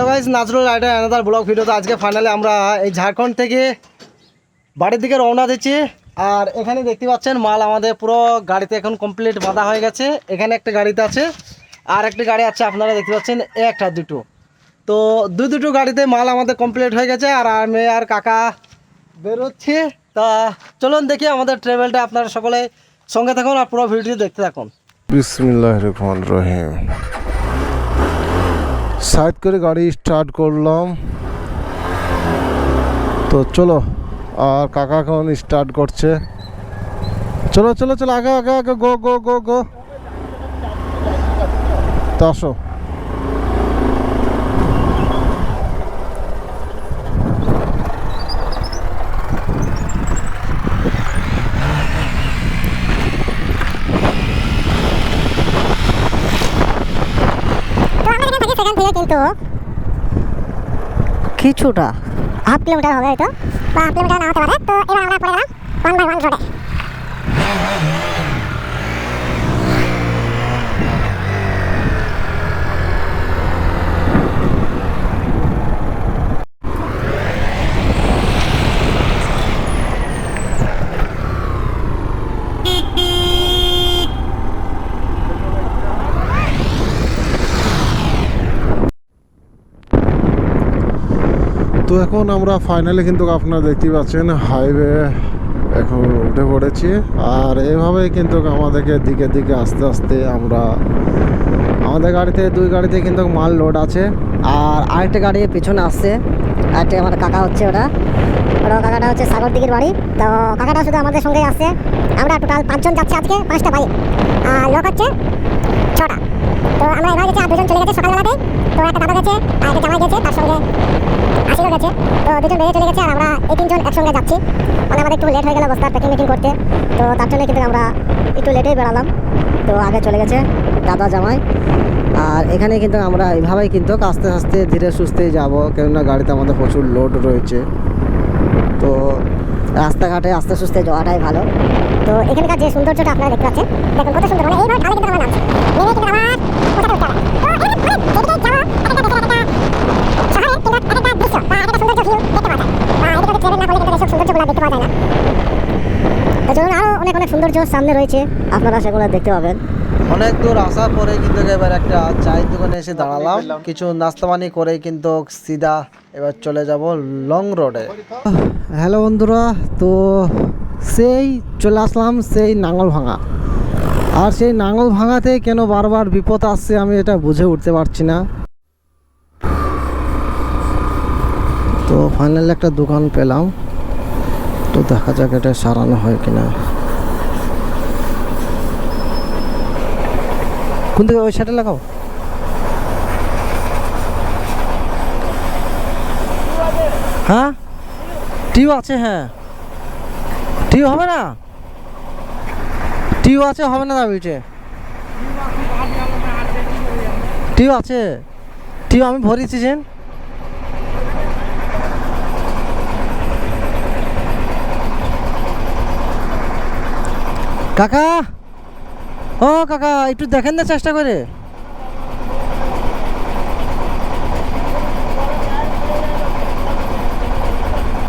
Hello guys Nazrul rider another blog ভিডিওতে আজকে finally আমরা এই ঝাড়খণ্ড থেকে বাড়ির দিকে রওনা দিচ্ছি। আর এখানে দেখতে পাচ্ছেন মাল আমাদের পুরো গাড়িতে এখন কমপ্লিট বাঁধা হয়ে গেছে। এখানে একটা গাড়িতে আছে, আর একটি গাড়ি আছে, আপনারা দেখতে পাচ্ছেন একটা দুটো। তো দু দুটো গাড়িতে মাল আমাদের কমপ্লিট হয়ে গেছে, আর আমি আর কাকা বেরোচ্ছি। তা চলুন দেখি আমাদের ট্রাভেলটা আপনারা সকলে সঙ্গে থাকুন আর পুরো ভিডিও দেখতে থাকুন। বিসমিল্লাহ রহমান রহিম। সাইড করে গাড়ি স্টার্ট করলাম। তো চলো, আর কাকা এখন স্টার্ট করছে। চলো চলো চলো, আগে আগে আগে, গো গো গো গো। তো আসো তো আমরা যেখানে থাকি সেখান থেকে কিন্তু কিছুটা। হাফ কিলোমিটার হবে হয়তো। বা হাফ কিলোমিটার না হতে পারে। তো এবার আমরা পড়ে গেলাম ওয়ান বাই ওয়ান রোডে তো এখন আমরা ফাইনালি কিন্তু আপনারা দেখতে পাচ্ছেন হাইওয়ে এখন উঠে পড়েছি। আর এভাবেই কিন্তু আমাদেরকে দিকে দিকে আস্তে আস্তে আমরা আমাদের গাড়িতে, দুই গাড়িতে কিন্তু মাল লোড আছে। আর আরেকটা গাড়ি পিছনে আসছে। আরেকটা আমার কাকা হচ্ছে ওটা ওটা কাকাটা হচ্ছে সাগর দিঘির বাড়ি। তো কাকাটা শুধু আমাদের সঙ্গেই আসছে। আমরা টোটাল পাঁচজন যাচ্ছি আজকে, পাঁচটা বাইক আর লোক হচ্ছে ছটা। তো আমরা এবার গেছি দুজন চলে গেছে সকালবেলাতেই তো একটা দাদা গেছে, আর একটা জামাই গেছে, তার সঙ্গে আশিরও গেছে। তো দুজন বেরিয়ে চলে গেছে, আর আমরা এই তিনজন একসঙ্গে যাচ্ছি। মানে আমাদের একটু লেট হয়ে গেল বস্তার প্যাকিং মিটিং করতে। তো তার জন্য কিন্তু আমরা একটু লেটেই বেরালাম। তো আগে চলে গেছে দাদা, জামাই। আর এখানে কিন্তু আমরা এইভাবেই কিন্তু আস্তে আস্তে ধীরে সুস্থেই যাব, কেননা গাড়িতে আমাদের প্রচুর লোড রয়েছে। তো রাস্তাঘাটে আস্তে সুস্থে যাওয়াটাই ভালো। তো এখানকার যে সৌন্দর্যটা আপনারা দেখতে পাচ্ছেন, দেখুন কত সুন্দর মানে এইবার ঢালে কিন্তু আমরা নামছি। নেমে কিন্তু আবার কোথাও উঠতে হবে তো এখানে মানে যেদিকে যাব একটা দেশের একটা শহরের কিন্তু একটা দৃশ্য বা একটা সৌন্দর্য ভিউ দেখতে পাওয়া যায় বা এদিকে ট্রেভেল না করলে কিন্তু এইসব সৌন্দর্যগুলো দেখতে পাওয়া যায় না তো চলুন আরও অনেক সামনে রয়েছে। আপনারা সেগুলো দেখতে পাবেন। অনেক দূর আসার পরে কিন্তু এবার একটা চায়ের দোকানে এসে দাঁড়ালাম। কিছু নাস্তামানি করে কিন্তু সিধা এবার চলে যাব লং রোডে। হ্যালো বন্ধুরা তো সেই চলে আসলাম সেই নাঙ্গল ভাঙা। আর সেই নাঙ্গল ভাঙাতে কেন বারবার বিপদ আসছে আমি এটা বুঝে উঠতে পারছি না। তো ফাইনালি একটা দোকান পেলাম। তো দেখা যাক এটা সারানো হয় কিনা। কোন দিকে ওই সাইডে লাগাও। হ্যাঁ? টিউ আছে হ্যাঁ। টিউ হবে না? টিউ আছে, হবে না বলছে টিউ আছে। টিউ আমি ভরিয়েছি যেন কাকা! ও, কাকা, একটু দেখেন না চেষ্টা করে।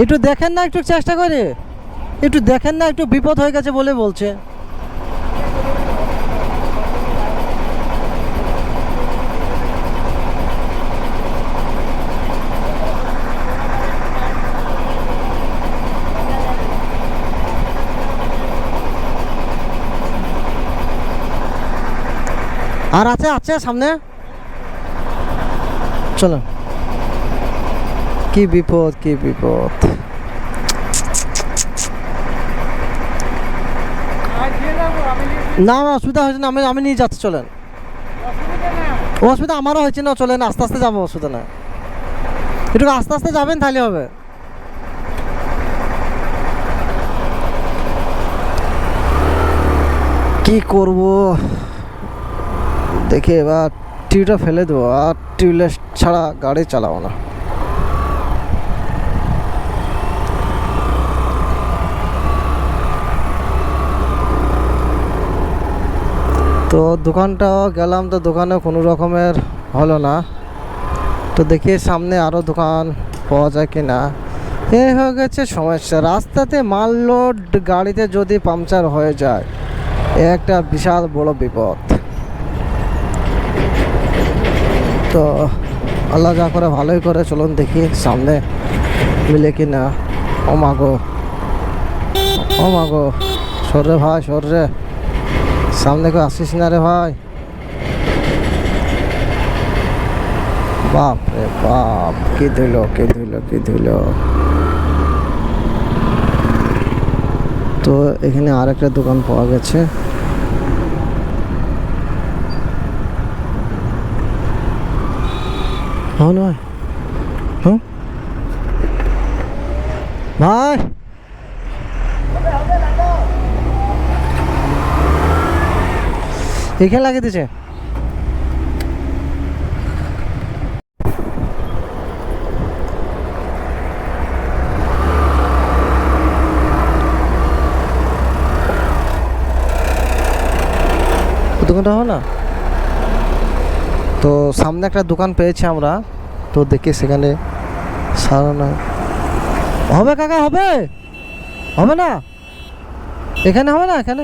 একটু দেখেন না, একটু চেষ্টা করে। একটু দেখেন না, একটু বিপদ হয়ে গেছে বলে বলছে। আর আছে আছে সামনে। চলো। কি বিপদ কি বিপদ। না আমার অসুবিধা হয়েছে না, আমি আমি নিয়ে যাচ্ছি, চলেন। অসুবিধা আমারও হয়েছে না, চলেন, আস্তে আস্তে যাব, অসুবিধা না একটু আস্তে আস্তে যাবেন, তাহলে হবে। কি করব? দেখে এবার টিউটা ফেলে দেবো, আর টিউবলেস ছাড়া গাড়ি চালাবো না। তো দোকানটাও গেলাম তো দোকানে কোনো রকমের হলো না। তো দেখি সামনে আরও দোকান পাওয়া যায় কি না। এ হয়ে গেছে সমস্যা। রাস্তাতে মাল লোড গাড়িতে যদি পাংচার হয়ে যায় একটা বিশাল বড় বিপদ। তো আল্লাহ যা করে ভালোই করে, চলুন দেখি সামনে মিলে কি না ও মাগো ও মাগো সর রে ভাই, সর রে। সামনে কেউ আসিস না রে ভাই। বাপ রে বাপ, কি ধুইল কি ধুইল কি ধুইল তো এখানে আরেকটা দোকান পাওয়া গেছে। হ্যাঁ নয় হ্যাঁ ভাই এখানে লাগিয়ে দিছে দোকানটা হয় না? তো সামনে একটা দোকান পেয়েছি আমরা। তো দেখি সেখানে সারানো হবে কাকা, হবে? হবে না? এখানে হবে না, এখানে?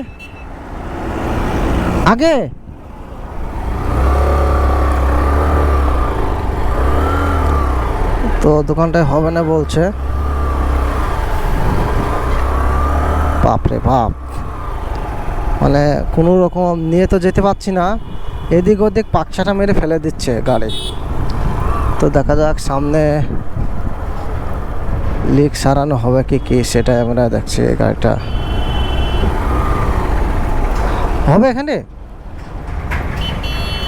আগে? তো দোকানটায় হবে না বলছে। বাপরে বাপ। মানে কোনো রকম নিয়ে তো যেতে পারছি না। এদিক ওদিক পাকছাটা মেরে ফেলে দিচ্ছে গাড়ি। তো দেখা যাক সামনে লিক সারানো হবে কি কি, সেটাই আমরা দেখছি গাড়িটা। হবে এখানে?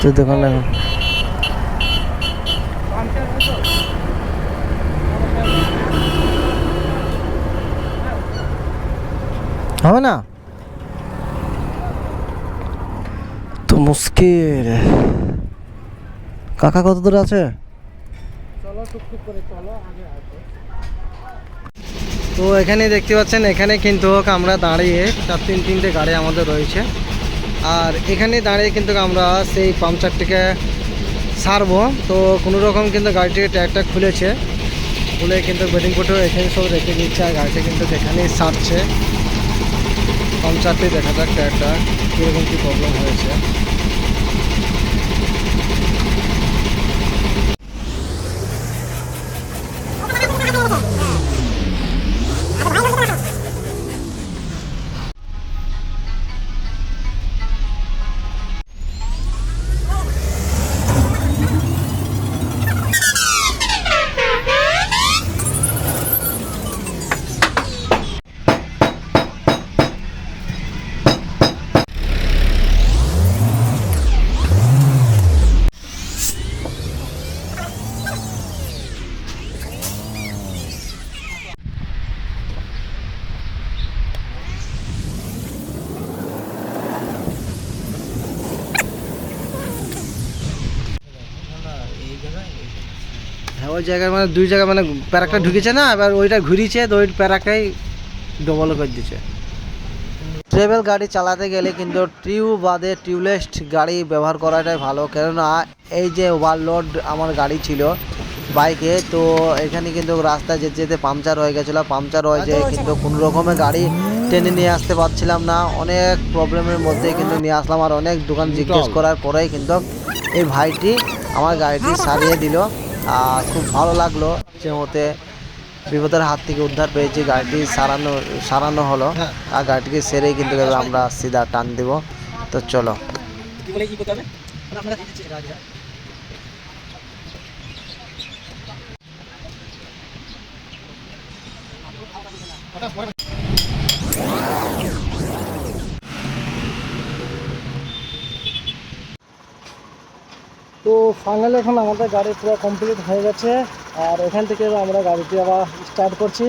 তো দোকানে হবে না? মুশকিল। কাকা কত দূর আছে? তো এখানে দেখতে পাচ্ছেন এখানে কিন্তু আমরা দাঁড়িয়ে চার তিন তিনটে গাড়ি আমাদের রয়েছে। আর এখানে দাঁড়িয়ে কিন্তু আমরা সেই পাংচারটিকে সারবো। তো কোনো রকম কিন্তু গাড়িটির ট্যাগটা খুলেছে। খুলে কিন্তু বেডিং কোটও এখানে সব রেখে দিচ্ছে আর গাড়িটা কিন্তু এখানেই সারছে। পাংচারটি দেখা যাক একটা কীরকম কী প্রবলেম হয়েছে। ওই জায়গায় মানে দুই জায়গায় মানে প্যারাকটা ঢুকেছে না এবার ওইটা ঘুরিয়েছে তো ওই প্যারাকাই ডবল করে দিচ্ছে। ট্রেভেল গাড়ি চালাতে গেলে কিন্তু টিউ বাদে টিউবলেস গাড়ি ব্যবহার করাটাই ভালো কেননা এই যে ওভারলোড আমার গাড়ি ছিল বাইকে তো এখানে কিন্তু রাস্তায় যেতে যেতে পাংচার হয়ে গেছিল। পাংচার হয়ে যায় কিন্তু কোনো রকমের গাড়ি টেনে নিয়ে আসতে পারছিলাম না। অনেক প্রবলেমের মধ্যে কিন্তু নিয়ে আসলাম আর অনেক দোকান জিজ্ঞেস করার পরেই কিন্তু এই ভাইটি আমার গাড়িটি সারিয়ে দিল। খুব ভালো লাগল। যে মতে বিপদের হাত থেকে উদ্ধার পেয়েছি গাড়িটি সারানো সারানো হলো। আর গাড়িটিকে সেরেই কিন্তু এবার আমরা সিধা টান দিব। তো চলো। তো ফাইনালি এখন আমাদের গাড়ি পুরো কমপ্লিট হয়ে গেছে। আর এখান থেকে আমরা গাড়িটি আবার স্টার্ট করছি।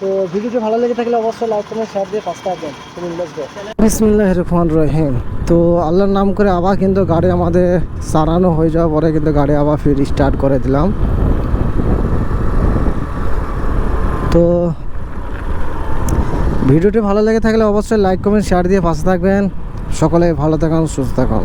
তো ভিডিওটি ভালো লেগে থাকলে অবশ্যই লাইক কমেন্ট শেয়ার দিয়ে পাঁচটা থাকবেন। বিসমিল্লাহ রহমান রহিম। তো আল্লাহর নাম করে আবার কিন্তু গাড়ি আমাদের সারানো হয়ে যাওয়ার পরে কিন্তু গাড়ি আবার ফির স্টার্ট করে দিলাম। তো ভিডিওটি ভালো লেগে থাকলে অবশ্যই লাইক কমেন্ট শেয়ার দিয়ে পাশে থাকবেন। সকলে ভালো থাকুন, সুস্থ থাকুন।